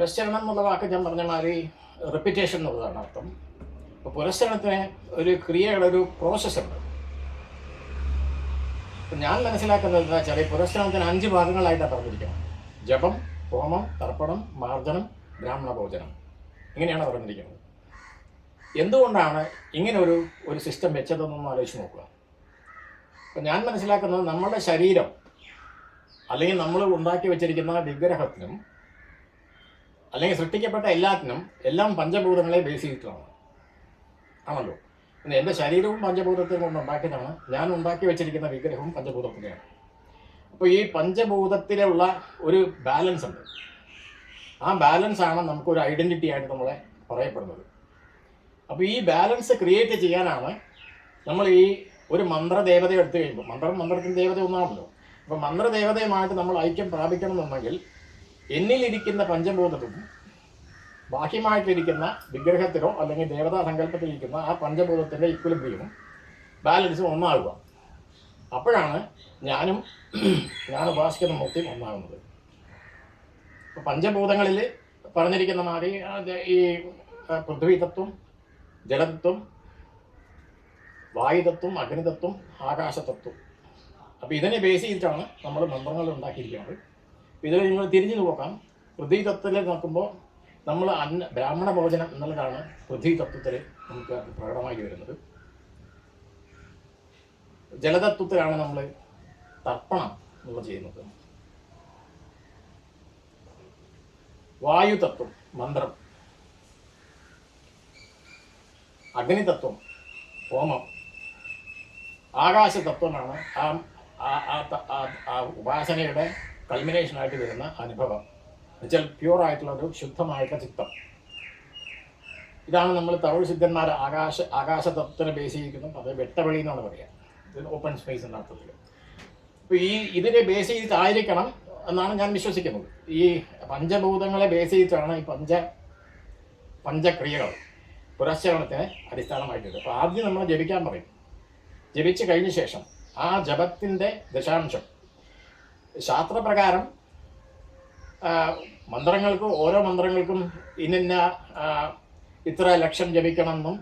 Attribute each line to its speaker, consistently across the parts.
Speaker 1: പുരസ്ചരണം എന്നുള്ള വാക്ക് ഞാൻ പറഞ്ഞ മാതിരി റെപ്പിറ്റേഷൻ എന്നുള്ളതാണ് അർത്ഥം. അപ്പോൾ പുരസ്ചരണത്തിന് ഒരു ക്രിയയുടെ ഒരു പ്രോസസ്സ് ഉണ്ട്. ഞാൻ മനസ്സിലാക്കുന്നത് എന്താ വെച്ചാൽ ഈ പുരസ്ചരണത്തിന് അഞ്ച് ഭാഗങ്ങളായിട്ടാണ് പറഞ്ഞിരിക്കുന്നത്. ജപം ഹോമം തർപ്പണം മാർജനം ബ്രാഹ്മണ ഭോജനം. ഇങ്ങനെയാണ് പറഞ്ഞിരിക്കുന്നത്. എന്തുകൊണ്ടാണ് ഇങ്ങനെ ഒരു ഒരു സിസ്റ്റം വെച്ചതെന്നൊന്ന് ആലോചിച്ച് നോക്കുക. അപ്പം ഞാൻ മനസ്സിലാക്കുന്നത് നമ്മുടെ ശരീരം അല്ലെങ്കിൽ നമ്മൾ ഉണ്ടാക്കി വെച്ചിരിക്കുന്ന വിഗ്രഹത്തിനും അല്ലെങ്കിൽ സൃഷ്ടിക്കപ്പെട്ട എല്ലാത്തിനും എല്ലാം പഞ്ചഭൂതങ്ങളെ ബേസ് ചെയ്തിട്ടാണ് ആണല്ലോ? പിന്നെ എന്റെ ശരീരവും പഞ്ചഭൂതത്തെ കൊണ്ട് ഉണ്ടാക്കിയതാണ്. ഞാൻ ഉണ്ടാക്കി വെച്ചിരിക്കുന്ന വിഗ്രഹവും പഞ്ചഭൂതത്തിന്റെയാണ് അപ്പോൾ ഈ പഞ്ചഭൂതത്തിലുള്ള ഒരു ബാലൻസ് ഉണ്ട്. ആ ബാലൻസ് ആണ് നമുക്കൊരു ഐഡന്റിറ്റി ആയിട്ട് നമ്മളെ പറയപ്പെടുന്നത്. അപ്പോൾ ഈ ബാലൻസ് ക്രിയേറ്റ് ചെയ്യാനാണ് നമ്മൾ ഈ ഒരു മന്ത്രദേവത എടുത്തു കഴിയുമ്പോൾ മന്ത്രം മന്ത്രത്തിന്റെ ദേവത ഒന്നാണല്ലോ അപ്പോൾ മന്ത്രദേവതയുമായിട്ട് നമ്മൾ ഐക്യം പ്രാപിക്കണമെന്നുണ്ടെങ്കിൽ എന്നിലിരിക്കുന്ന പഞ്ചഭൂതത്തിനും ബാഹ്യമായിട്ടിരിക്കുന്ന വിഗ്രഹത്തിലോ അല്ലെങ്കിൽ ദേവതാ സങ്കല്പത്തിലിരിക്കുന്ന ആ പഞ്ചഭൂതത്തിന്റെ ഇക്വലിബ്രിയവും ബാലൻസും ഒന്നാകുക അപ്പോഴാണ് ഞാനും ഞാൻ ഉപാസിക്കുന്ന മൂർത്തിയും ഒന്നാകുന്നത് ഇപ്പോൾ പഞ്ചഭൂതങ്ങളിൽ പറഞ്ഞിരിക്കുന്ന മാതിരി ഈ പൃഥ്വിതത്വം ജലതത്വം വായുതത്വം അഗ്നിതത്വം ആകാശതത്വം. അപ്പോൾ ഇതിനെ ബേസ് ചെയ്തിട്ടാണ് നമ്മൾ മന്ത്രങ്ങൾ ഉണ്ടാക്കിയിരിക്കുന്നത്. ഇതിൽ നിങ്ങൾ തിരിഞ്ഞു നോക്കാം. പൃഥ്വി തത്വത്തിലേക്ക് നോക്കുമ്പോൾ നമ്മൾ അന്ന ബ്രാഹ്മണ ഭോജനം എന്നുള്ളതാണ് പൃഥ്വി തത്വത്തിൽ നമുക്ക് പ്രകടമായി വരുന്നത്. ജലതത്വത്തിലാണ് നമ്മൾ തർപ്പണം നമ്മൾ ചെയ്യുന്നത്. വായുതത്വം മന്ത്രം. അഗ്നിതത്വം ഹോമം. ആകാശതത്വമാണ് ആ ഉപാസനയുടെ കൾമിനേഷനായിട്ട് വരുന്ന അനുഭവം. എന്നുവെച്ചാൽ പ്യൂർ ആയിട്ടുള്ള ഒരു ശുദ്ധമായിട്ടുള്ള ചിത്തം. ഇതാണ് നമ്മൾ തമിഴ് സിദ്ധന്മാർ ആകാശ ആകാശ ആകാശതത്വത്തിനെ ബേസ് ചെയ്തിരിക്കുന്നത്. അത് വെട്ടവെളി എന്നാണ് പറയുക. ഓപ്പൺ സ്പേസ് എന്ന അർത്ഥത്തിൽ. അപ്പോൾ ഈ ഇതിനെ ബേസ് ചെയ്തിട്ടായിരിക്കണം എന്നാണ് ഞാൻ വിശ്വസിക്കുന്നത്. ഈ പഞ്ചഭൂതങ്ങളെ ബേസ് ചെയ്തിട്ടാണ് ഈ പഞ്ച പഞ്ചക്രിയകൾ പുരസ്കരണത്തിന് അടിസ്ഥാനമായിട്ടുണ്ട് അപ്പോൾ ആദ്യം നമ്മൾ ജപിക്കാൻ പറയും. ജപിച്ച് കഴിഞ്ഞ ശേഷം ആ ജപത്തിന്റെ ദശാംശം ശാസ്ത്രപ്രകാരം മന്ത്രങ്ങൾക്ക് ഓരോ മന്ത്രങ്ങൾക്കും ഇന്നിന്ന ഇത്ര ലക്ഷം ജപിക്കണമെന്നും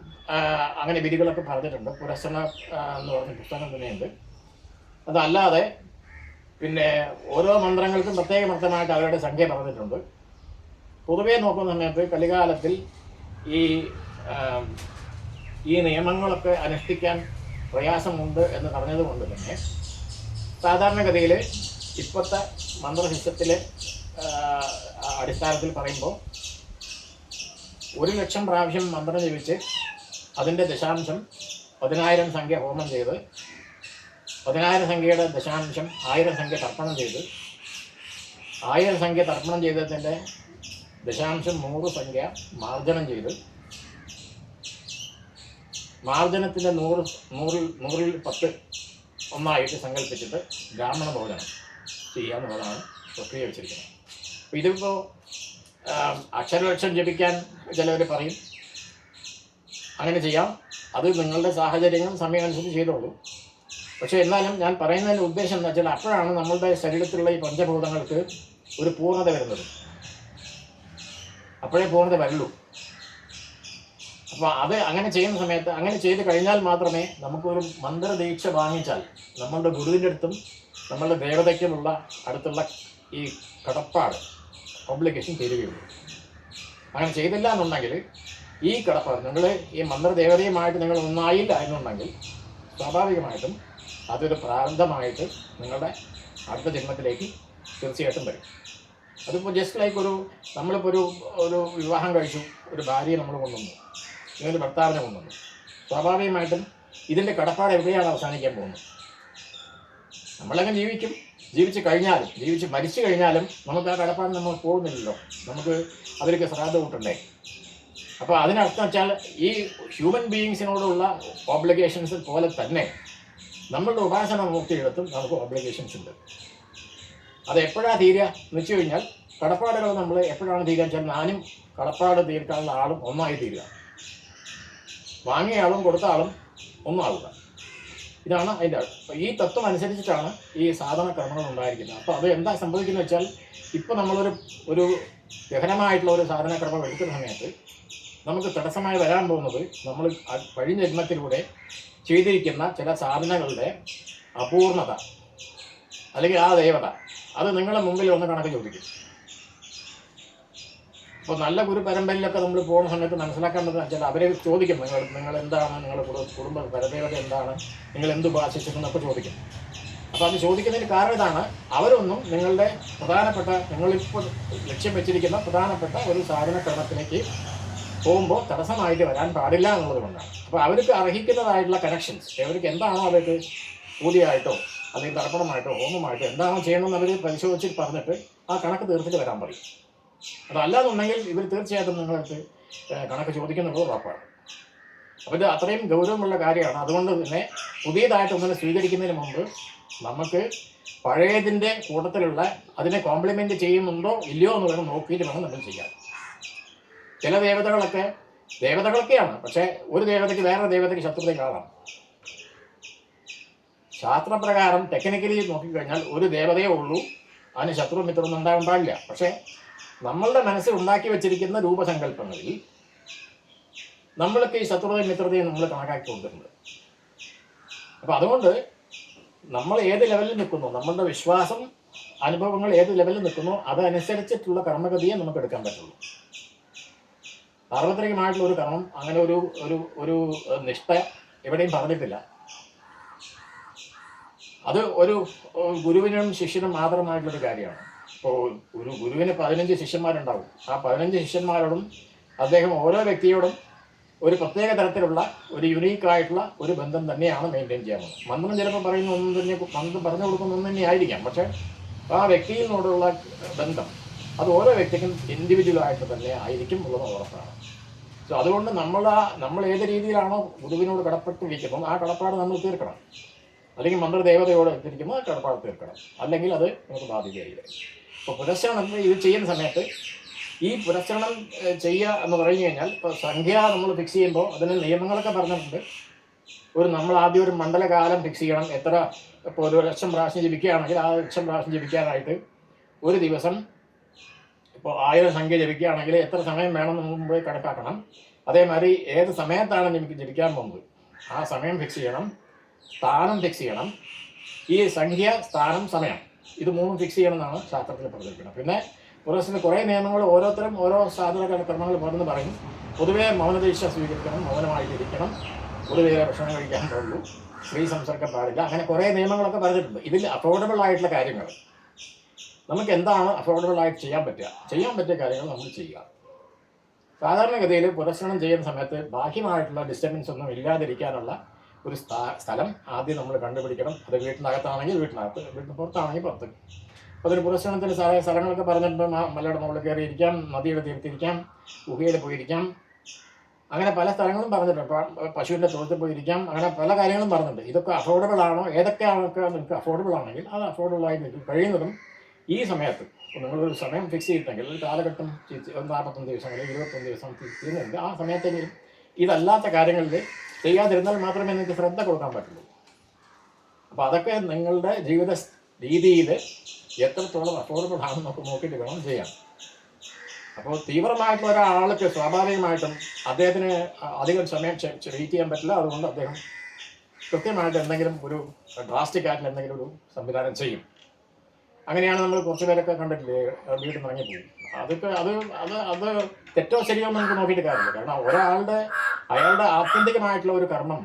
Speaker 1: അങ്ങനെ വിധികളൊക്കെ പറഞ്ഞിട്ടുണ്ട്. പുരസന എന്ന് പറഞ്ഞ പുസ്തകം തന്നെയുണ്ട്. അതല്ലാതെ പിന്നെ ഓരോ മന്ത്രങ്ങൾക്കും പ്രത്യേക മന്ത്രമായിട്ട് അവരുടെ സംഖ്യ പറഞ്ഞിട്ടുണ്ട്. പൊതുവേ നോക്കുന്ന സമയത്ത് കലികാലത്തിൽ ഈ ഈ നിയമങ്ങളൊക്കെ അനുഷ്ഠിക്കാൻ പ്രയാസമുണ്ട് എന്ന് പറഞ്ഞതുകൊണ്ട് തന്നെ സാധാരണഗതിയിൽ ഇപ്പോഴത്തെ മന്ത്രസിസ്റ്റത്തിലെ അടിസ്ഥാനത്തിൽ പറയുമ്പോൾ ഒരു ലക്ഷം പ്രാവശ്യം മന്ത്രം ജപിച്ച് അതിന്റെ ദശാംശം പതിനായിരം സംഖ്യ ഹോമം ചെയ്ത് പതിനായിരം സംഖ്യയുടെ ദശാംശം ആയിരം സംഖ്യ തർപ്പണം ചെയ്ത് ആയിരം സംഖ്യ തർപ്പണം ചെയ്തതിന്റെ ദശാംശം നൂറ് സംഖ്യ മാർജനം ചെയ്ത് മാർജനത്തിന്റെ നൂറ് നൂറിൽ നൂറിൽ പത്ത് ഒന്നായിട്ട് സങ്കല്പിച്ചിട്ട് ബ്രാഹ്മണ ഭോജനം ചെയ്യാന്നുള്ളതാണ് പ്രക്രിയ വെച്ചിരിക്കുന്നത്. അപ്പോൾ ഇതിപ്പോൾ അക്ഷരലക്ഷം ജപിക്കാൻ ചിലവർ പറയും. അങ്ങനെ ചെയ്യാം. അത് നിങ്ങളുടെ സാഹചര്യങ്ങളും സമയം അനുസരിച്ച് ചെയ്തോളൂ. പക്ഷേ എന്നാലും ഞാൻ പറയുന്നതിന്റെ ഉദ്ദേശം എന്ന് വെച്ചാൽ അപ്പോഴാണ് നമ്മളുടെ ശരീരത്തിലുള്ള ഈ പഞ്ചഭൂതങ്ങൾക്ക് ഒരു പൂർണത വരുന്നത്. അപ്പോഴേ പൂർണത വരുള്ളൂ. അപ്പോൾ അത് അങ്ങനെ ചെയ്യുന്ന സമയത്ത് അങ്ങനെ ചെയ്ത് കഴിഞ്ഞാൽ മാത്രമേ നമുക്കൊരു മന്ത്രദീക്ഷ വാങ്ങിച്ചാൽ നമ്മളുടെ ഗുരുവിന്റെ അടുത്തും നമ്മളുടെ ദേവതയ്ക്കുമുള്ള അടുത്തുള്ള ഈ കടപ്പാട് ഒബ്ലിക്കേഷൻ തീരുകയുള്ളൂ. അങ്ങനെ ചെയ്തില്ല എന്നുണ്ടെങ്കിൽ ഈ കടപ്പാട് നിങ്ങൾ ഈ മന്ത്രദേവതയുമായിട്ട് നിങ്ങൾ ഒന്നായില്ല എന്നുണ്ടെങ്കിൽ സ്വാഭാവികമായിട്ടും അതൊരു പ്രാരംഭമായിട്ട് നിങ്ങളുടെ അടുത്ത ജന്മത്തിലേക്ക് തീർച്ചയായിട്ടും വരും. അതിപ്പോൾ ജസ്റ്റ് ലൈക്ക് ഒരു നമ്മളിപ്പോൾ ഒരു ഒരു വിവാഹം കഴിച്ചു ഒരു ഭാര്യയെ നമ്മൾ കൊണ്ടുവന്നു ഇങ്ങനെ ഭർത്താവിനെ കൊണ്ടുവന്നു. സ്വാഭാവികമായിട്ടും ഇതിന്റെ കടപ്പാട് എവിടെയാണ് അവസാനിക്കാൻ പോകുന്നത്? നമ്മളങ്ങനെ ജീവിക്കും? ജീവിച്ച് കഴിഞ്ഞാലും ജീവിച്ച് മരിച്ചു കഴിഞ്ഞാലും നമുക്ക് ആ കടപ്പാട് നമ്മൾ പോകുന്നില്ലല്ലോ. നമുക്ക് അവർക്ക് ശ്രാദ്ധ കൂട്ടണ്ടേ? അപ്പോൾ അതിനർത്ഥം വെച്ചാൽ ഈ ഹ്യൂമൻ ബീയിങ്സിനോടുള്ള ഓബ്ലിഗേഷൻസ് പോലെ തന്നെ നമ്മളുടെ ഉപാസന മുക്തിയിടത്തും നമുക്ക് ഓബ്ലിഗേഷൻസ് ഉണ്ട്. അത് എപ്പോഴാണ് തീരുക? എന്ന് വെച്ച് കഴിഞ്ഞാൽ കടപ്പാടുകൾ നമ്മൾ എപ്പോഴാണ് തീരുക വെച്ചാൽ ഞാനും കടപ്പാട് തീർക്കാനുള്ള ആളും ഒന്നായി തീരുക. വാങ്ങിയ ആളും കൊടുത്ത ആളും ഒന്നാവുക. ഇതാണ് അതിന്റെ ഈ തത്വം അനുസരിച്ചിട്ടാണ് ഈ സാധന കർമ്മങ്ങൾ ഉണ്ടായിരിക്കുന്നത്. അപ്പോൾ അത് എന്താ സംഭവിക്കുന്നത് വെച്ചാൽ ഇപ്പോൾ നമ്മളൊരു ഒരു ഗഹനമായിട്ടുള്ള ഒരു സാധനക്രമം എടുക്കുന്ന സമയത്ത് നമുക്ക് തടസ്സമായി വരാൻ പോകുന്നത് നമ്മൾ കഴിഞ്ഞ ജന്മത്തിലൂടെ ചെയ്തിരിക്കുന്ന ചില സാധനകളുടെ അപൂർണത അല്ലെങ്കിൽ ആ ദേവത. അത് നിങ്ങളുടെ മുമ്പിൽ ഒന്ന് കണക്ക് ചോദിക്കും. ഇപ്പോൾ നല്ല ഗുരു പരമ്പരയിലൊക്കെ നമ്മൾ പോകുന്ന സമയത്ത് മനസ്സിലാക്കേണ്ടത് വെച്ചാൽ അവരെ ചോദിക്കും നിങ്ങൾ നിങ്ങൾ എന്താണ് നിങ്ങളുടെ കുടു- കുടുംബ പരദേവത എന്താണ്? നിങ്ങൾ എന്ത് ഉപാസിച്ചിരുന്നൊക്കെ ചോദിക്കും അപ്പോൾ അത് ചോദിക്കുന്നതിന് കാരണം ഇതാണ്. അവരൊന്നും നിങ്ങളുടെ പ്രധാനപ്പെട്ട നിങ്ങളിപ്പോൾ ലക്ഷ്യം വെച്ചിരിക്കുന്ന പ്രധാനപ്പെട്ട ഒരു സാധനക്രമത്തിലേക്ക് പോകുമ്പോൾ തടസ്സമായിട്ട് വരാൻ പാടില്ല എന്നുള്ളത് കൊണ്ടാണ്. അപ്പോൾ അവർക്ക് അർഹിക്കുന്നതായിട്ടുള്ള കണക്ഷൻസ് അവർക്ക് എന്താണോ അവർക്ക് കൂലിയായിട്ടോ അല്ലെങ്കിൽ തർപ്പണമായിട്ടോ ഹോമമായിട്ടോ എന്താണോ ചെയ്യണമെന്ന് അവർ പരിശോധിച്ച് പറഞ്ഞിട്ട് ആ കണക്ക് തീർത്തിട്ട് വരാൻ പറയും. അതല്ലാന്നുണ്ടെങ്കിൽ ഇവർ തീർച്ചയായിട്ടും നിങ്ങളടുത്ത് കണക്ക് ചോദിക്കുന്നുള്ളത് ഉറപ്പാണ്. അപ്പോൾ ഇത് അത്രയും ഗൗരവമുള്ള കാര്യമാണ്. അതുകൊണ്ട് തന്നെ പുതിയതായിട്ട് ഒന്നിനെ സ്വീകരിക്കുന്നതിന് മുമ്പ് നമുക്ക് പഴയതിന്റെ കൂട്ടത്തിലുള്ള അതിനെ കോംപ്ലിമെന്റ് ചെയ്യുന്നുണ്ടോ ഇല്ലയോ എന്ന് വേണം നോക്കിയിട്ട് വേണം നമ്മൾ ചെയ്യാൻ. ചില ദേവതകളൊക്കെ ദേവതകളൊക്കെയാണ് പക്ഷേ ഒരു ദേവതയ്ക്ക് വേറെ ദേവതയ്ക്ക് ശത്രുത കാണാം. ശാസ്ത്രപ്രകാരം ടെക്നിക്കലി നോക്കിക്കഴിഞ്ഞാൽ ഒരു ദേവതയേ ഉള്ളൂ അതിന് ശത്രു മിത്രമൊന്നും ഉണ്ടാകാൻ പാടില്ല. പക്ഷേ നമ്മളുടെ മനസ്സിൽ ഉണ്ടാക്കി വെച്ചിരിക്കുന്ന രൂപസങ്കല്പങ്ങളിൽ നമ്മൾക്ക് ഈ ശത്രുതയും മിത്രതയും നമ്മൾ കണക്കാക്കി അപ്പം അതുകൊണ്ട് നമ്മൾ ഏത് ലെവലിൽ നിൽക്കുന്നു നമ്മളുടെ വിശ്വാസം അനുഭവങ്ങൾ ഏത് ലെവലിൽ നിൽക്കുന്നു അതനുസരിച്ചിട്ടുള്ള കർമ്മഗതിയെ നമുക്ക് എടുക്കാൻ പറ്റുള്ളൂ. സാർവത്രികമായിട്ടുള്ള ഒരു കർമ്മം അങ്ങനെ ഒരു ഒരു ഒരു നിഷ്ഠ എവിടെയും പറഞ്ഞിട്ടില്ല. അത് ഒരു ഗുരുവിനും ശിഷ്യനും മാത്രമായിട്ടുള്ളൊരു കാര്യമാണ്. ഇപ്പോൾ ഒരു ഗുരുവിന് പതിനഞ്ച് ശിഷ്യന്മാരുണ്ടാവും. ആ പതിനഞ്ച് ശിഷ്യന്മാരോടും അദ്ദേഹം ഓരോ വ്യക്തിയോടും ഒരു പ്രത്യേക തരത്തിലുള്ള ഒരു യുണീക്ക് ആയിട്ടുള്ള ഒരു ബന്ധം തന്നെയാണ് മെയിന്റെയിൻ ചെയ്യാവുന്നത് മന്ത്രം ചിലപ്പോൾ പറയുന്ന ഒന്നും തന്നെ മന്ത്രം പറഞ്ഞു കൊടുക്കുന്ന ഒന്നും തന്നെ ആയിരിക്കാം. പക്ഷേ ആ വ്യക്തിയിലോടുള്ള ബന്ധം അത് ഓരോ വ്യക്തിക്കും ഇൻഡിവിജ്വൽ ആയിട്ട് തന്നെ ആയിരിക്കും ഉള്ളത് ഉറപ്പാണ്. സോ അതുകൊണ്ട് നമ്മൾ നമ്മൾ ഏത് രീതിയിലാണോ ഗുരുവിനോട് കടപ്പെട്ടിരിക്കുന്നത് ആ കടപ്പാട് നമ്മൾ തീർക്കണം. അല്ലെങ്കിൽ മന്ത്രദേവതയോട് എത്തിരിക്കുമ്പോൾ കടപ്പാട് തീർക്കണം. അല്ലെങ്കിൽ അത് നമുക്ക് ബാധിക്കുകയില്ല. ഇപ്പോൾ പുരസ്കരണം ഇത് ചെയ്യുന്ന സമയത്ത് ഈ ഏഹ്, ചെയ്യുക എന്ന് പറഞ്ഞു കഴിഞ്ഞാൽ ഇപ്പോൾ സംഖ്യ നമ്മൾ ഫിക്സ് ചെയ്യുമ്പോൾ അതിന് നിയമങ്ങളൊക്കെ പറഞ്ഞിട്ടുണ്ട്. ഒരു നമ്മൾ ആദ്യം ഒരു മണ്ഡലകാലം ഫിക്സ് ചെയ്യണം. എത്ര ഇപ്പോൾ ഒരു ലക്ഷം പ്രാവശ്യം ജപിക്കുകയാണെങ്കിൽ ആ ലക്ഷം പ്രാവശ്യം ജപിക്കാനായിട്ട് ഒരു ദിവസം ഇപ്പോൾ ആയിരം സംഖ്യ ജപിക്കുകയാണെങ്കിൽ എത്ര സമയം വേണമെന്ന് മുമ്പേ കണക്കാക്കണം. അതേമാതിരി ഏത് സമയത്താണ് ജപിക്ക് ജപിക്കാൻ പോകുന്നത്? ആ സമയം ഫിക്സ് ചെയ്യണം. സ്ഥാനം ഫിക്സ് ചെയ്യണം. ഈ സംഖ്യ സ്ഥാനം സമയം. ഇത് മൂന്നും ഫിക്സ് ചെയ്യണം എന്നാണ് ശാസ്ത്രത്തിൽ പറഞ്ഞിരിക്കുന്നത്. പിന്നെ പുറസിന് കുറേ നിയമങ്ങൾ ഓരോരുത്തരും ഓരോ സാധന ക്രമങ്ങൾ പറഞ്ഞ് പറയും. പൊതുവേ മൗനദീക്ഷ സ്വീകരിക്കണം മൗനമായിട്ടിരിക്കണം നേരെ ഭക്ഷണം കഴിക്കാൻ പാടുള്ളൂ. സ്ത്രീ സംസർക്കം പാടില്ല. അങ്ങനെ കുറേ നിയമങ്ങളൊക്കെ പറഞ്ഞിട്ടുണ്ട്. ഇതിൽ അഫോർഡബിൾ ആയിട്ടുള്ള കാര്യങ്ങൾ. നമുക്ക് എന്താണ് അഫോർഡബിൾ ആയിട്ട് ചെയ്യാൻ പറ്റുക? ചെയ്യാൻ പറ്റിയ കാര്യങ്ങൾ നമ്മൾ ചെയ്യുക. സാധാരണഗതിയിൽ പുരസ്കരണം ചെയ്യുന്ന സമയത്ത് ബാഹ്യമായിട്ടുള്ള ഡിസ്റ്റർബൻസ് ഒന്നും ഇല്ലാതിരിക്കാനുള്ള ഒരു സ്ഥലം ആദ്യം നമ്മൾ കണ്ടുപിടിക്കണം. അത് വീട്ടിനകത്താണെങ്കിൽ വീട്ടിനകത്ത് വീട്ടിന് പുറത്താണെങ്കിൽ പുറത്ത്. അപ്പോൾ അതൊരു പുരസ്കരണത്തിന് സ്ഥല സ്ഥലങ്ങളൊക്കെ പറഞ്ഞിട്ടുണ്ട്. മലയുടെ മുകളിൽ കയറിയിരിക്കാം നദിയുടെ തീർത്തിരിക്കാം ഗുഹയിൽ പോയിരിക്കാം. അങ്ങനെ പല സ്ഥലങ്ങളും പറഞ്ഞിട്ടുണ്ട്. പശുവിന്റെ തൊഴുത്തിൽ പോയിരിക്കാം. അങ്ങനെ പല കാര്യങ്ങളും പറഞ്ഞിട്ടുണ്ട്. ഇതൊക്കെ അഫോർഡബിൾ ആണോ? ഏതൊക്കെയാണൊക്കെ നിങ്ങൾക്ക് അഫോർഡബിൾ ആണെങ്കിൽ അത് അഫോർഡബിൾ ആയി നിങ്ങൾക്ക് കഴിയുന്നതും ഈ സമയത്ത് നിങ്ങളൊരു സമയം ഫിക്സ് ചെയ്തിട്ടെങ്കിൽ ഒരു കാലഘട്ടം ഒരു നാൽപ്പത്തൊന്ന് ദിവസം അല്ലെങ്കിൽ ഇരുപത്തൊന്ന് ദിവസം ഫിക്സ് ചെയ്യുന്നുണ്ട് ആ സമയത്തെങ്കിലും ഇതല്ലാത്ത കാര്യങ്ങളിൽ ചെയ്യാതിരുന്നാൽ മാത്രമേ നിങ്ങൾക്ക് ശ്രദ്ധ കൊടുക്കാൻ പറ്റുള്ളൂ. അപ്പോൾ അതൊക്കെ നിങ്ങളുടെ ജീവിത രീതിയിൽ എത്രത്തോളം അഫോർഡബിൾ നമുക്ക് നോക്കിയിട്ട് വേണം ചെയ്യാം അപ്പോൾ തീവ്രമായിട്ടുള്ള ഒരാൾക്ക് സ്വാഭാവികമായിട്ടും അദ്ദേഹത്തിന് അധികം സമയം വെയിറ്റ് ചെയ്യാൻ പറ്റില്ല. അതുകൊണ്ട് അദ്ദേഹം കൃത്യമായിട്ട് എന്തെങ്കിലും ഒരു ഡ്രാസ്റ്റിക് ആയിട്ടുള്ള എന്തെങ്കിലും ഒരു സംവിധാനം ചെയ്യും. അങ്ങനെയാണ് നമ്മൾ കുറച്ച് പേരൊക്കെ കണ്ടിട്ടില്ലേ? വീട്ടിൽ നിന്ന് ഇറങ്ങിപ്പോയി. അതൊക്കെ അത് അത് അത് തെറ്റോ ശരിയോ നമുക്ക് നോക്കിയിട്ട് കാര്യമില്ല. കാരണം ഒരാളുടെ അയാളുടെ ആത്യന്തികമായിട്ടുള്ള ഒരു കർമ്മം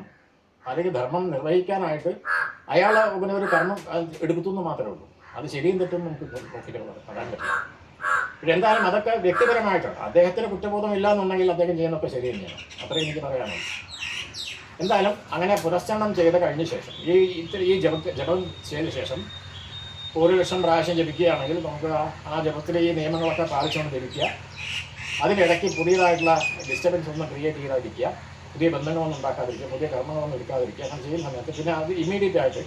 Speaker 1: അല്ലെങ്കിൽ ധർമ്മം നിർവഹിക്കാനായിട്ട് അയാൾ പിന്നെ ഒരു കർമ്മം എടുക്കുന്നു മാത്രമേ ഉള്ളൂ. അത് ശരിയും തെറ്റും നമുക്ക് നോക്കിയിട്ട് പറയാൻ പറ്റില്ല. പക്ഷെ എന്തായാലും അതൊക്കെ വ്യക്തിപരമായിട്ടാണ്. അദ്ദേഹത്തിന് കുറ്റബോധം ഇല്ല എന്നുണ്ടെങ്കിൽ അദ്ദേഹം ചെയ്യുന്നതൊക്കെ ശരി തന്നെയാണ്. അത്രയും എനിക്ക് പറയാനുള്ളൂ. എന്തായാലും അങ്ങനെ പുരസ്കരണം ചെയ്ത് കഴിഞ്ഞ ശേഷം ഈ ഇത്തിരി ഈ ജപം ജപം ചെയ്ത ശേഷം ഒരു ലക്ഷം പ്രാവശ്യം ജപിക്കുകയാണെങ്കിൽ നമുക്ക് ആ ജപത്തിലെ ഈ നിയമങ്ങളൊക്കെ പാലിച്ചുകൊണ്ട് ജപിക്കുക. അതിനിടയ്ക്ക് പുതിയതായിട്ടുള്ള ഡിസ്റ്റർബൻസ് ഒന്നും ക്രിയേറ്റ് ചെയ്താതിരിക്കുക. പുതിയ ബന്ധങ്ങളൊന്നും ഉണ്ടാക്കാതിരിക്കുക. പുതിയ കർമ്മങ്ങളൊന്നും എടുക്കാതിരിക്കുക. അങ്ങനെ ചെയ്യുന്ന സമയത്ത് പിന്നെ അത് ഇമ്മീഡിയറ്റ് ആയിട്ട്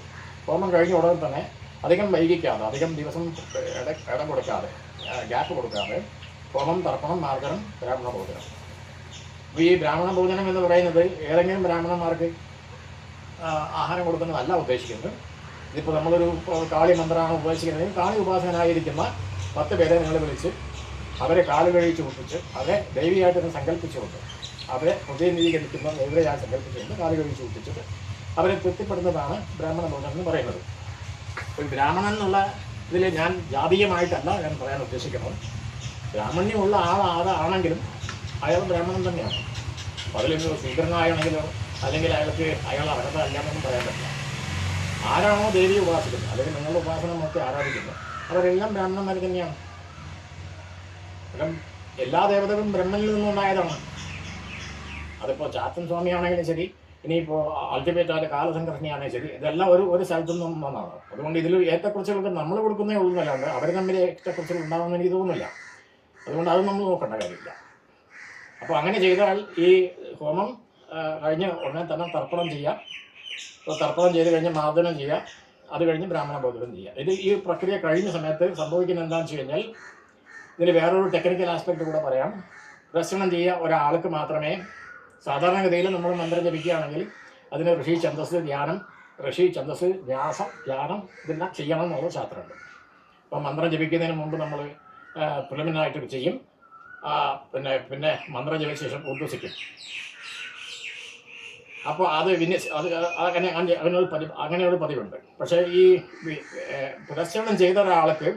Speaker 1: ഹോമം കഴിഞ്ഞ ഉടനെ തന്നെ അധികം വൈകിക്കാതെ അധികം ദിവസം ഇട ഇടം കൊടുക്കാതെ ഗ്യാപ്പ് കൊടുക്കാതെ ഹോമം തർപ്പണം മാർഗം ബ്രാഹ്മണ ഭോജനം. അപ്പോൾ ഈ ബ്രാഹ്മണ ഭോജനം എന്ന് പറയുന്നത് ഏതെങ്കിലും ബ്രാഹ്മണന്മാർക്ക് ആഹാരം കൊടുക്കുന്നതല്ല ഉദ്ദേശിക്കുന്നത്. ഇതിപ്പോൾ നമ്മളൊരു കാളി മന്ത്രമാണ് ഉപയോഗിക്കുന്നത് കാളി ഉപാസകനായിരിക്കുന്ന പത്ത് പേരെ നിങ്ങൾ വിളിച്ച് അവരെ കാൽ കഴിച്ച് മുട്ടിച്ച് അവരെ ദൈവികമായിട്ട് തന്നെ സങ്കല്പിച്ചുകൊണ്ട് അവരെ പ്രതിനിധീകരിക്കുന്ന ഞാൻ സങ്കല്പിച്ചുകൊണ്ട് കാൽ കഴിച്ച് മുട്ടിച്ചിട്ട് അവരെ തൃപ്തിപ്പെടുന്നതാണ് ബ്രാഹ്മണ ഭോജനം എന്ന് പറയുന്നത്. ഒരു ബ്രാഹ്മണൻ എന്നുള്ള ഇതിൽ ഞാൻ ജാതീയമായിട്ടല്ല ഞാൻ പറയാൻ ഉദ്ദേശിക്കുന്നത്. ബ്രാഹ്മണ്യമുള്ള ആൾ ആളാണെങ്കിലും അയാൾ ബ്രാഹ്മണൻ തന്നെയാണ്. അതിലൊരു ശൂദ്രനായാണെങ്കിലോ അല്ലെങ്കിൽ അയാൾക്ക് അയാൾ അർഹതല്ലെന്നൊന്നും പറയാൻ പറ്റില്ല. ആരാണോ ദേവിയെ ഉപാസിക്കുന്നത്. അല്ലെങ്കിൽ നിങ്ങളുടെ ഉപാസന നോക്കി ആരാധിക്കുന്നത് അവരെല്ലാം ബ്രാഹ്മണന്മാർ തന്നെയാണ്. കാരണം എല്ലാ ദേവതകളും ബ്രഹ്മനിൽ നിന്നുണ്ടായതാണ്. അതിപ്പോൾ ചാത്തൻ സ്വാമിയാണെങ്കിലും ശരി ഇനിയിപ്പോൾ അൾട്ടിമേറ്റായ ആയ കാലസംഘർഷണിയാണെങ്കിൽ ശരി ഇതെല്ലാം ഒരു ഒരു സ്ഥലത്തു നിന്നും വന്നതാണ്. അതുകൊണ്ട് ഇതിൽ ഏറ്റക്കുറിച്ചുകൾക്ക് നമ്മൾ കൊടുക്കുന്നേ ഉള്ളൂ എന്നല്ലാണ്ട് അവർ തമ്മിൽ ഏറ്റക്കുറിച്ചുകൾ ഉണ്ടാകുമെന്ന് എനിക്ക് തോന്നുന്നില്ല. അതുകൊണ്ട് അത് നമ്മൾ നോക്കേണ്ട കാര്യമില്ല. അപ്പോൾ അങ്ങനെ ചെയ്താൽ ഈ ഹോമം കഴിഞ്ഞ ഉടനെ തന്നെ തർപ്പണം ചെയ്യാം. തർപ്പണം ചെയ്ത് കഴിഞ്ഞ് മാർദ്ദനം ചെയ്യുക അത് കഴിഞ്ഞ് ബ്രാഹ്മണ ബോധനം ചെയ്യുക. ഇത് ഈ പ്രക്രിയ കഴിഞ്ഞ സമയത്ത് സംഭവിക്കുന്ന എന്താണെന്ന് വെച്ച് കഴിഞ്ഞാൽ ഇതിന് വേറൊരു ടെക്നിക്കൽ ആസ്പെക്ട് കൂടെ പറയാം. പ്രശ്നം ചെയ്യുക ഒരാൾക്ക് മാത്രമേ സാധാരണഗതിയിൽ നമ്മൾ മന്ത്രം ജപിക്കുകയാണെങ്കിൽ അതിന് ഋഷി ഛന്ദസ് ധ്യാനം ഋഷി ഛന്ദസ് വ്യാസം ധ്യാനം ഇതെല്ലാം ചെയ്യണം എന്നുള്ള ശാസ്ത്രമുണ്ട്. അപ്പം മന്ത്രം ജപിക്കുന്നതിന് മുമ്പ് നമ്മൾ പ്രിലിമിനായിട്ട് ചെയ്യും. പിന്നെ പിന്നെ മന്ത്രം ജപിച്ച ശേഷം ഉദ്വസിക്കും അപ്പോൾ അത് വിന്യസ് അത് അങ്ങനെ അങ്ങനെ അങ്ങനെയൊരു പതിവ് അങ്ങനെയൊരു പതിവുണ്ട്. പക്ഷേ ഈ പ്രദർശനം ചെയ്ത ഒരാൾക്ക്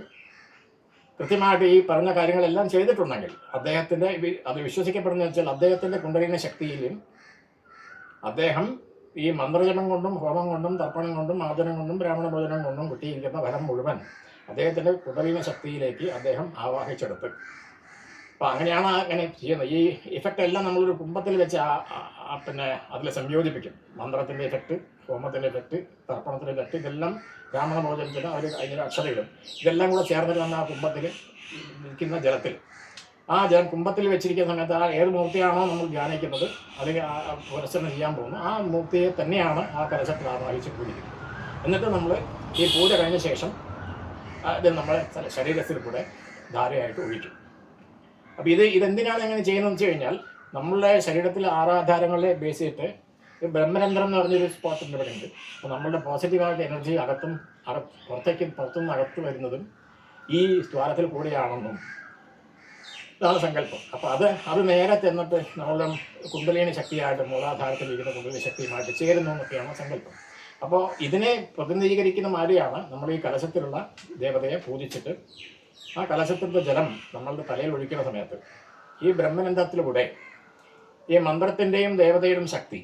Speaker 1: കൃത്യമായിട്ട് ഈ പറഞ്ഞ കാര്യങ്ങളെല്ലാം ചെയ്തിട്ടുണ്ടെങ്കിൽ അദ്ദേഹത്തിന്റെ അത് വിശ്വസിക്കപ്പെടുന്ന വെച്ചാൽ അദ്ദേഹത്തിന്റെ കുണ്ടലിന ശക്തിയിലും അദ്ദേഹം ഈ മന്ത്രജപം കൊണ്ടും ഹോമം കൊണ്ടും തർപ്പണം കൊണ്ടും ആദരം കൊണ്ടും ബ്രാഹ്മണ ഭോജനം കൊണ്ടും കിട്ടിയിരിക്കുന്ന ഫലം മുഴുവൻ അദ്ദേഹത്തിന്റെ കുണ്ടലിന ശക്തിയിലേക്ക് അദ്ദേഹം ആവാഹിച്ചെടുത്ത്. അപ്പം അങ്ങനെയാണ് അങ്ങനെ ചെയ്യുന്നത്. ഈ ഇഫക്റ്റ് എല്ലാം നമ്മളൊരു കുംഭത്തിൽ വെച്ച് പിന്നെ അതിൽ സംയോജിപ്പിക്കും. മന്ത്രത്തിന്റെ ഇഫക്റ്റ് ഹോമത്തിന്റെ ഇഫക്റ്റ് തർപ്പണത്തിന്റെ ഇഫക്റ്റ് ഇതെല്ലാം ബ്രാഹ്മണ മോചനത്തിന് അവർ അതിന്റെ അക്ഷരയിടും ഇതെല്ലാം കൂടെ ചേർന്നിട്ട് വന്ന ആ കുംഭത്തിൽ നിൽക്കുന്ന ജലത്തിൽ. ആ ജലം കുംഭത്തിൽ വെച്ചിരിക്കുന്ന സമയത്ത് ആ ഏത് മൂർത്തിയാണോ നമ്മൾ ധ്യാനിക്കുന്നത് അല്ലെങ്കിൽ ആ പുരസ്കരണം ചെയ്യാൻ പോകുന്നത് ആ മൂർത്തിയെ തന്നെയാണ് ആ കലശത്തിൽ ആവാഹിച്ച് പൂജിക്കുന്നത്. എന്നിട്ട് നമ്മൾ ഈ പൂജ കഴിഞ്ഞ ശേഷം അത് നമ്മളെ ശരീരത്തിൽ കൂടെ ധാരയായിട്ട് ഒഴിക്കും. അപ്പോൾ ഇത് ഇതെന്തിനാണ് അങ്ങനെ ചെയ്യുന്നതെന്ന് വെച്ച് കഴിഞ്ഞാൽ നമ്മളുടെ ശരീരത്തിലെ ആറാധാരങ്ങളെ ബേസ് ചെയ്തിട്ട് ബ്രഹ്മരന്ധ്രം എന്ന് പറഞ്ഞൊരു സ്പോട്ട് ഉണ്ട് ഇവിടെ ഉണ്ട് അപ്പോൾ നമ്മളുടെ പോസിറ്റീവായിട്ട് എനർജി അകത്തും അക പുറത്തേക്ക് പുറത്തുനിന്ന് അകത്ത് വരുന്നതും ഈ ദ്വാരത്തിൽ കൂടിയാണെന്നും ഇതാണ് സങ്കല്പം. അപ്പോൾ അത് അത് നേരെ ചെന്നിട്ട് നമ്മളുടെ കുണ്ടലിനി ശക്തിയായിട്ട് മൂലാധാരത്തിലിരിക്കുന്ന കുണ്ടലിനി ശക്തിയുമായിട്ട് ചേരുന്നു എന്നൊക്കെയാണ് സങ്കല്പം. അപ്പോൾ ഇതിനെ പ്രതിനിധീകരിക്കുന്ന മാതിരിയാണ് നമ്മൾ ഈ കലശത്തിലുള്ള ദേവതയെ പൂജിച്ചിട്ട് ആ കലശത്തിന്റെ ജലം നമ്മളുടെ തലയിൽ ഒഴിക്കുന്ന സമയത്ത് ഈ ബ്രഹ്മനന്ദത്തിലൂടെ ഈ മന്ത്രത്തിന്റെയും ദേവതയുടെയും ശക്തി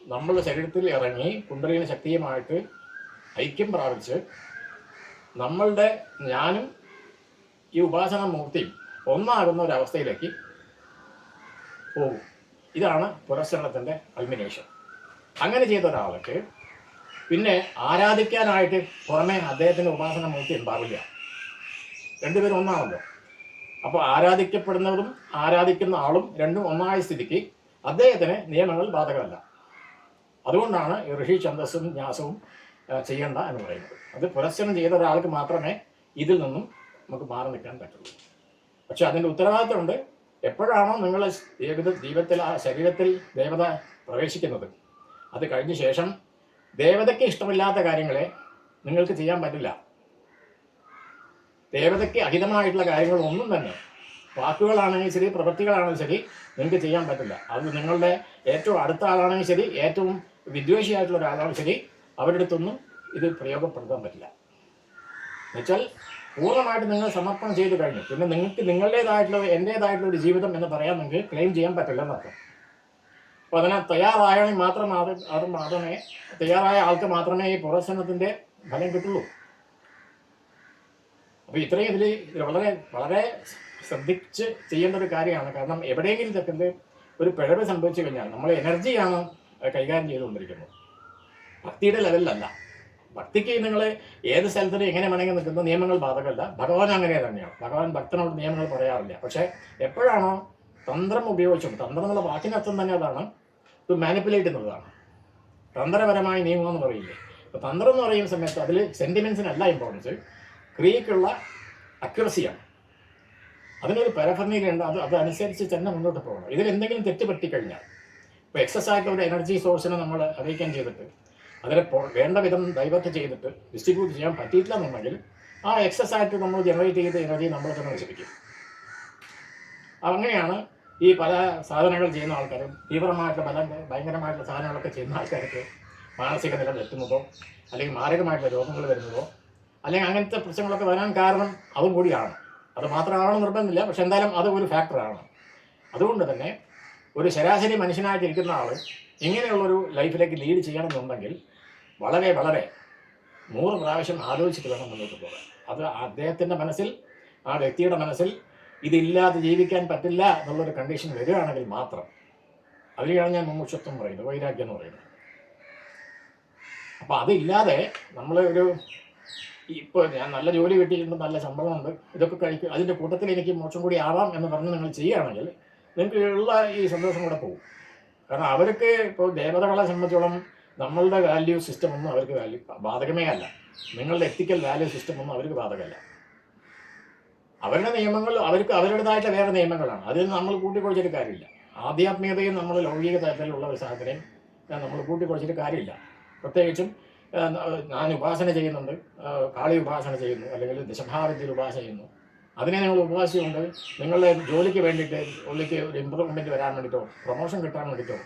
Speaker 1: നമ്മളുടെ ശരീരത്തിൽ ഇറങ്ങി കുണ്ടലിന് ശക്തിയുമായിട്ട് ഐക്യം പ്രാപിച്ച് നമ്മളുടെ ഞാനും ഈ ഉപാസന മൂർത്തിയും ഒന്നാകുന്ന ഒരവസ്ഥയിലേക്ക് പോകും. ഇതാണ് പുരസ്കരണത്തിന്റെ അൽമിനേഷൻ അങ്ങനെ ചെയ്ത ഒരാൾക്ക് പിന്നെ ആരാധിക്കാനായിട്ട് പുറമെ അദ്ദേഹത്തിന്റെ ഉപാസന മൂർത്തി ഉണ്ടാവില്ല രണ്ടുപേരും ഒന്നാണല്ലോ. അപ്പോൾ ആരാധിക്കപ്പെടുന്നവരും ആരാധിക്കുന്ന ആളും രണ്ടും ഒന്നായ സ്ഥിതിക്ക് അദ്ദേഹത്തിന് നിയമങ്ങൾ ബാധകമല്ല. അതുകൊണ്ടാണ് ഋഷി ഛന്ദസ്സും ന്യാസവും ചെയ്യേണ്ട എന്ന് പറയുന്നത്. അത് പുരസ്കരണം ചെയ്ത ഒരാൾക്ക് മാത്രമേ ഇതിൽ നിന്നും നമുക്ക് മാറി നിൽക്കാൻ പറ്റുള്ളൂ. പക്ഷെ അതിന്റെ ഉത്തരവാദിത്തമുണ്ട്. എപ്പോഴാണോ നിങ്ങൾ ജീവിത ജീവിതത്തിൽ ആ ശരീരത്തിൽ ദേവത പ്രവേശിക്കുന്നത് അത് കഴിഞ്ഞ ശേഷം ദേവതയ്ക്ക് ഇഷ്ടമില്ലാത്ത കാര്യങ്ങളെ നിങ്ങൾക്ക് ചെയ്യാൻ പറ്റില്ല. ദേവതയ്ക്ക് അഹിതമായിട്ടുള്ള കാര്യങ്ങളൊന്നും തന്നെ വാക്കുകളാണെങ്കിൽ ശരി പ്രവൃത്തികളാണെങ്കിൽ ശരി നിങ്ങൾക്ക് ചെയ്യാൻ പറ്റില്ല. അത് നിങ്ങളുടെ ഏറ്റവും അടുത്ത ആളാണെങ്കിൽ ശരി ഏറ്റവും വിദ്വേഷിയായിട്ടുള്ള ഒരാളാണെങ്കിൽ ശരി അവരുടെ അടുത്തൊന്നും ഇത് പ്രയോഗപ്പെടുത്താൻ പറ്റില്ല. എന്നുവെച്ചാൽ പൂർണമായിട്ട് നിങ്ങൾ സമർപ്പണം ചെയ്ത് കഴിഞ്ഞു. പിന്നെ നിങ്ങൾക്ക് നിങ്ങളുടേതായിട്ടുള്ള എന്റേതായിട്ടുള്ള ഒരു ജീവിതം എന്ന് പറയാൻ നിങ്ങൾക്ക് ക്ലെയിം ചെയ്യാൻ പറ്റില്ല എന്നർത്ഥം. അപ്പോൾ അതിനെ തയ്യാറായ മാത്രം അത് മാത്രമേ തയ്യാറായ ആൾക്ക് മാത്രമേ ഈ പ്രദർശനത്തിന്റെ ഫലം കിട്ടുള്ളൂ. അപ്പോൾ ഇത്രയും ഇതിൽ വളരെ വളരെ ശ്രദ്ധിച്ച് ചെയ്യേണ്ട ഒരു കാര്യമാണ്. കാരണം എവിടെയെങ്കിലും തെക്കുന്നത് ഒരു പിഴവ് സംഭവിച്ചു കഴിഞ്ഞാൽ നമ്മൾ എനർജിയാണ് കൈകാര്യം ചെയ്തുകൊണ്ടിരിക്കുന്നത്. ഭക്തിയുടെ ലെവലിലല്ല ഭക്തിക്ക് നിങ്ങൾ ഏത് സ്ഥലത്തിന് എങ്ങനെ വേണമെങ്കിൽ നിൽക്കുന്ന നിയമങ്ങൾ ബാധകമല്ല. ഭഗവാൻ അങ്ങനെ തന്നെയാണ്. ഭഗവാൻ ഭക്തനോട് നിയമങ്ങൾ പറയാറില്ല. പക്ഷേ എപ്പോഴാണോ തന്ത്രം ഉപയോഗിച്ചുകൊണ്ട് തന്ത്രം എന്നുള്ള വാക്കിനർത്ഥം തന്നെ അതാണ് ഇത് മാനിപ്പുലേറ്റ് എന്നുള്ളതാണ് തന്ത്രപരമായ നിയമം എന്ന് പറയില്ലേ? അപ്പൊ തന്ത്രം എന്ന് പറയുന്ന സമയത്ത് അതിൽ സെന്റിമെൻസിനല്ല ഇമ്പോർട്ടൻസ് ക്രിയക്കുള്ള അക്യുറസിയാണ്. അതിനൊരു പരഫർണിയിലുണ്ട് അത് അതനുസരിച്ച് തന്നെ മുന്നോട്ട് പോകണം. ഇതിൽ എന്തെങ്കിലും തെറ്റ് പറ്റിക്കഴിഞ്ഞാൽ ഇപ്പോൾ എക്സസ് ആയിട്ടുള്ള ഒരു എനർജി സോഴ്സിനെ നമ്മൾ അറിയിക്കാൻ ചെയ്തിട്ട് അതിനെ വേണ്ട വിധം ഡൈവേർട്ട് ചെയ്തിട്ട് ഡിസ്ട്രിബ്യൂട്ട് ചെയ്യാൻ പറ്റിയിട്ടില്ല എന്നുണ്ടെങ്കിൽ ആ എക്സസ് ആയിട്ട് നമ്മൾ ജനറേറ്റ് ചെയ്ത എനർജി നമ്മൾ തന്നെ നശിപ്പിക്കും. അങ്ങനെയാണ് ഈ പല സാധനങ്ങൾ ചെയ്യുന്ന ആൾക്കാരും തീവ്രമായിട്ടുള്ള പല ഭയങ്കരമായിട്ടുള്ള സാധനങ്ങളൊക്കെ ചെയ്യുന്ന ആൾക്കാർക്ക് മാനസിക നില എത്തുന്നതോ അല്ലെങ്കിൽ മാരകമായിട്ടുള്ള രോഗങ്ങൾ വരുന്നതോ അല്ലെങ്കിൽ അങ്ങനത്തെ പ്രശ്നങ്ങളൊക്കെ വരാൻ കാരണം അതും കൂടിയാണ്. അത് മാത്രമാണെന്ന് നിർബന്ധമില്ല. പക്ഷെ എന്തായാലും അത് ഒരു ഫാക്ടറാണ് അതുകൊണ്ട് തന്നെ ഒരു ശരാശരി മനുഷ്യനായിട്ടിരിക്കുന്ന ആൾ ഇങ്ങനെയുള്ളൊരു ലൈഫിലേക്ക് ലീഡ് ചെയ്യണമെന്നുണ്ടെങ്കിൽ വളരെ വളരെ നൂറ് പ്രാവശ്യം ആലോചിച്ചിട്ട് വേണം മുന്നോട്ട് പോകാൻ. അത് അദ്ദേഹത്തിന്റെ മനസ്സിൽ ആ വ്യക്തിയുടെ മനസ്സിൽ ഇതില്ലാതെ ജീവിക്കാൻ പറ്റില്ല എന്നുള്ളൊരു കണ്ടീഷൻ വരികയാണെങ്കിൽ മാത്രം. അതിലാണ് ഞാൻ മുമുക്ഷത്വം പറയുന്നത് വൈരാഗ്യം എന്ന് പറയുന്നത്. അപ്പോൾ അതില്ലാതെ നമ്മൾ ഒരു ഇപ്പോൾ ഞാൻ നല്ല ജോലി കിട്ടിയിട്ടുണ്ട് നല്ല ശമ്പളമുണ്ട് ഇതൊക്കെ കഴിക്കും. അതിന്റെ കൂട്ടത്തിൽ എനിക്ക് മോശം കൂടി ആവാം എന്ന് പറഞ്ഞ് നിങ്ങൾ ചെയ്യുകയാണെങ്കിൽ നിങ്ങൾക്ക് ഉള്ള ഈ സന്തോഷം കൂടെ പോകും. കാരണം അവർക്ക് ഇപ്പോൾ ദേവതകളെ സംബന്ധിച്ചോളം നമ്മളുടെ വാല്യൂ സിസ്റ്റം ഒന്നും അവർക്ക് വാല്യൂ ബാധകമേ അല്ല. നിങ്ങളുടെ എത്തിക്കൽ വാല്യൂ സിസ്റ്റം ഒന്നും അവർക്ക് ബാധകമല്ല. അവരുടെ നിയമങ്ങൾ അവർക്ക് അവരുടേതായിട്ട് വേറെ നിയമങ്ങളാണ്. അതിൽ നമ്മൾ കൂട്ടിക്കുഴച്ചിട്ട് കാര്യമില്ല. ആധ്യാത്മികതയും നമ്മൾ ലൗകിക തരത്തിലുള്ള ഒരു സാഹചര്യം നമ്മൾ കൂട്ടിക്കുഴച്ചിട്ട് കാര്യമില്ല. പ്രത്യേകിച്ചും ഞാൻ ഉപാസന ചെയ്യുന്നുണ്ട്. കാളി ഉപാസന ചെയ്യുന്നു അല്ലെങ്കിൽ ദശഭാരത്തിൽ ഉപാസന ചെയ്യുന്നു. അതിനെ നിങ്ങൾ ഉപവാസിയുണ്ട് നിങ്ങളുടെ ജോലിക്ക് വേണ്ടിയിട്ട് ഉള്ളിക്ക് ഒരു ഇമ്പ്രൂവ്മെന്റ് വരാൻ വേണ്ടിയിട്ടോ പ്രൊമോഷൻ കിട്ടാൻ വേണ്ടിയിട്ടോ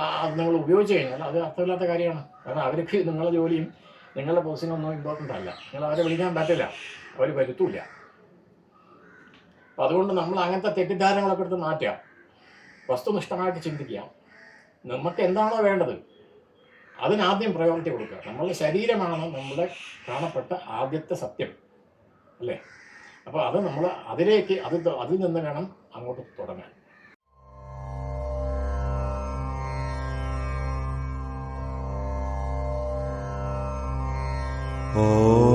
Speaker 1: അത് നിങ്ങൾ ഉപയോഗിച്ച് കഴിഞ്ഞാൽ അത് അർത്ഥമില്ലാത്ത കാര്യമാണ്. കാരണം അവർക്ക് നിങ്ങളുടെ ജോലിയും നിങ്ങളുടെ പോസിനും ഒന്നും ഇമ്പോർട്ടന്റ് അല്ല. നിങ്ങൾ അവരെ വിളിക്കാൻ പറ്റില്ല. അവർ വരുത്തൂല അപ്പം അതുകൊണ്ട് നമ്മൾ അങ്ങനത്തെ തെറ്റിദ്ധാരണകളൊക്കെ എടുത്ത് മാറ്റുക. വസ്തുനിഷ്ഠമായിട്ട് ചിന്തിക്കുക. നമുക്ക് എന്താണോ വേണ്ടത്. അതിനാദ്യം പ്രയോറിറ്റി കൊടുക്കുക. നമ്മളുടെ ശരീരമാണ് നമ്മുടെ കാണപ്പെട്ട ആദ്യത്തെ സത്യം. അല്ലേ? അപ്പോൾ അത് നമ്മൾ അതിലേക്ക് അത് അതിൽ നിന്ന് വേണം അങ്ങോട്ട് തുടങ്ങാൻ.
Speaker 2: ഓ